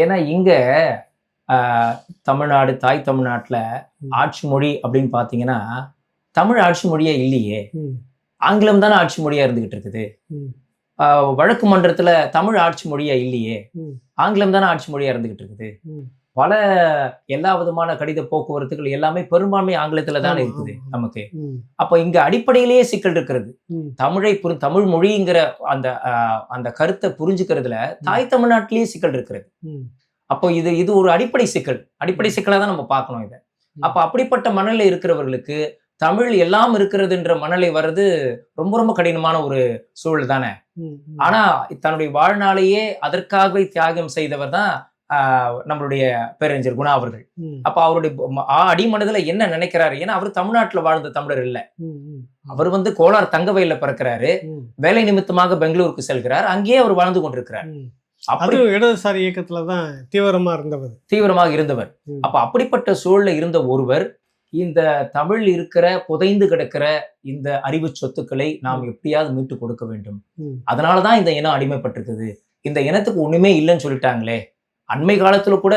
ஏன்னா இங்க தமிழ்நாடு தாய் தமிழ்நாட்டுல. ஆட்சி மொழி அப்படின்னு பாத்தீங்கன்னா தமிழ் ஆட்சி மொழியே இல்லையே. ஆங்கிலம் தானே ஆட்சி மொழியா இருந்துகிட்டு இருக்குது. வழக்கு மன்றத்துல தமிழ் ஆட்சி மொழியா இல்லையே. ஆங்கிலம் தானே ஆட்சி மொழியா இருந்துகிட்டு இருக்குது. பல எல்லா விதமான கடித போக்குவரத்துகள் எல்லாமே பெரும்பான்மை ஆங்கிலத்துல தானே இருக்குது. நமக்கு. அப்ப இங்க அடிப்படையிலேயே சிக்கல் இருக்கிறது. தமிழை புரி தமிழ் மொழிங்கிற அந்த அந்த கருத்தை புரிஞ்சுக்கிறதுல தாய் தமிழ்நாட்டிலேயே சிக்கல் இருக்கிறது. அப்போ இது இது ஒரு அடிப்படை சிக்கல். அடிப்படை சிக்கலா தான் நம்ம பார்க்கணும் இதை. அப்ப அப்படிப்பட்ட மனநிலை இருக்கிறவர்களுக்கு தமிழ் எல்லாம் இருக்கிறதுன்ற மனநிலை வர்றது ரொம்ப ரொம்ப கடினமான ஒரு சூழல் தானே. ஆனா தன்னுடைய வாழ்நாளையே அதற்காகவே தியாகம் செய்தவர் தான் நம்மளுடைய பேரறிஞர் குணா அவர்கள். அப்ப அவருடைய ஆ- அடிமனதுல என்ன நினைக்கிறாரு? ஏன்னா அவர் தமிழ்நாட்டுல வாழ்ந்த தமிழர் இல்ல. அவர் வந்து கோலார் தங்கவயல்ல பிறக்கிறாரு. வேலை நிமித்தமாக பெங்களூருக்கு செல்கிறார். அங்கேயே அவர் வாழ்ந்து கொண்டிருக்கிறார். அப்படி இடதுசாரி இயக்கத்துல தான் தீவிரமா இருந்தவர். தீவிரமாக இருந்தவர். அப்ப அப்படிப்பட்ட சூழல்ல இருந்த ஒருவர் இந்த தமிழ் இருக்கிற புதைந்து கிடக்கிற இந்த அறிவு சொத்துக்களை நாம் எப்படியாவது மீட்டு கொடுக்க வேண்டும். அதனாலதான் இந்த இனம் அடிமைப்பட்டிருக்குது. இந்த இனத்துக்கு ஒண்ணுமே இல்லைன்னு சொல்லிட்டாங்களே. அண்மை காலத்துல கூட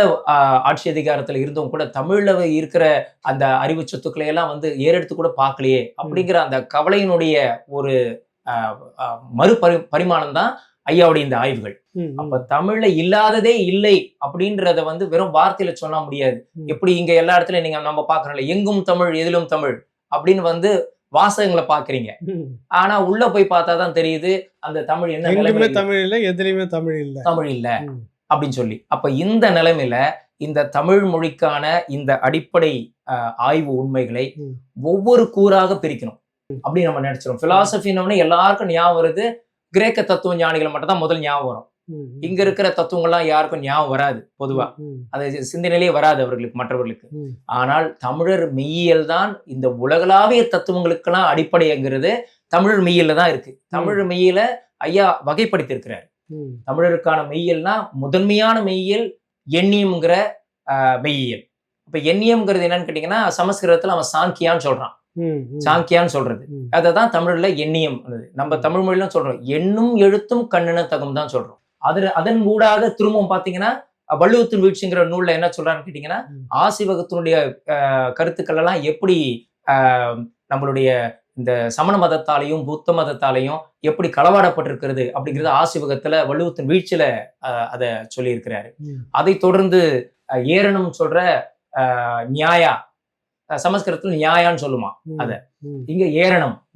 ஆட்சி அதிகாரத்துல இருந்தவங்க கூட தமிழ்ல இருக்கிற அந்த அறிவு சொத்துக்களை எல்லாம் வந்து ஏறெடுத்து கூட பார்க்கலையே அப்படிங்கிற அந்த கவலையினுடைய ஒரு ஆஹ், மறுபரி பரிமாணம் தான் ஐயாவுடைய இந்த ஆய்வுகள். அப்ப தமிழ்ல இல்லாததே இல்லை அப்படின்றத வந்து வெறும் வார்த்தையில சொல்ல முடியாது. எப்படி இங்க எல்லா இடத்துலயும் நீங்க நம்ம பாக்குறோம்ல எங்கும் தமிழ் எதிலும் தமிழ் அப்படின்னு வந்து வாசகங்களை பாக்குறீங்க. ஆனா உள்ள போய் பார்த்தா தான் தெரியுது அந்த தமிழ் என்ன தமிழ் இல்ல எதுலயுமே தமிழ் இல்ல தமிழ் இல்ல. அப்படின்னு சொல்லி. அப்ப இந்த நிலைமையில இந்த தமிழ் மொழிக்கான இந்த அடிப்படை ஆய்வு உண்மைகளை. ஒவ்வொரு கூறாக பிரிக்கணும். அப்படின்னு நம்ம நினைச்சிரும் பிலாசபின்னு எல்லாருக்கும் ஞாபகம் வருது. கிரேக்க தத்துவ ஞானிகள் மட்டும் தான் முதல் ஞாபகம் வரும். இங்க இருக்கிற தத்துவங்கள்லாம் யாருக்கும் ஞாபகம் வராது பொதுவா. அது சிந்தனையிலே வராது அவர்களுக்கு மற்றவர்களுக்கு. ஆனால் தமிழர் மெய்யியல் தான் இந்த உலகளாவிய தத்துவங்களுக்கெல்லாம் அடிப்படைங்கிறது தமிழ் மெய்யியல்ல தான் இருக்கு. தமிழ் மெய்யியல ஐயா வகைப்படுத்தியிருக்கிறார். ம். தமிழருக்கான மெய்யியல்னா முதன்மையான மெய்யியல் எண்ணியம்ங்கிற மெய்யியல். இப்ப எண்ணியம்ங்கிறது என்னன்னு கேட்டீங்கன்னா சமஸ்கிருதத்துல அவன் சாங்கியான்னு சொல்றான். சாங்கியான்னு சொல்றது. ம். அதை தான் தமிழ்ல எண்ணியம் நம்ம தமிழ் மொழியில சொல்றோம். எண்ணும் எழுத்தும் கண்ணின தகும் தான் சொல்றோம். அது அதன் ஊடாக திரும்பவும் பாத்தீங்கன்னா வள்ளுவத்தின் வீழ்ச்சிங்கிற நூல்ல என்ன சொல்றாருன்னு கேட்டீங்கன்னா. ஆசிவகத்தினுடைய கருத்துக்கள் எல்லாம் எப்படி நம்மளுடைய இந்த சமண மதத்தாலையும் புத்த மதத்தாலையும் எப்படி களவாடப்பட்டிருக்கிறது அப்படிங்கிறது ஆசிவகத்துல வள்ளுவத்தின் வீழ்ச்சியில அதை சொல்லியிருக்கிறாரு. அதை தொடர்ந்து அஹ், ஏரணம் சொல்ற அஹ், நியாயா சமஸ்கிருதத்துல நியாயான்னு சொல்லுமா. அத. இங்க ஏரணம்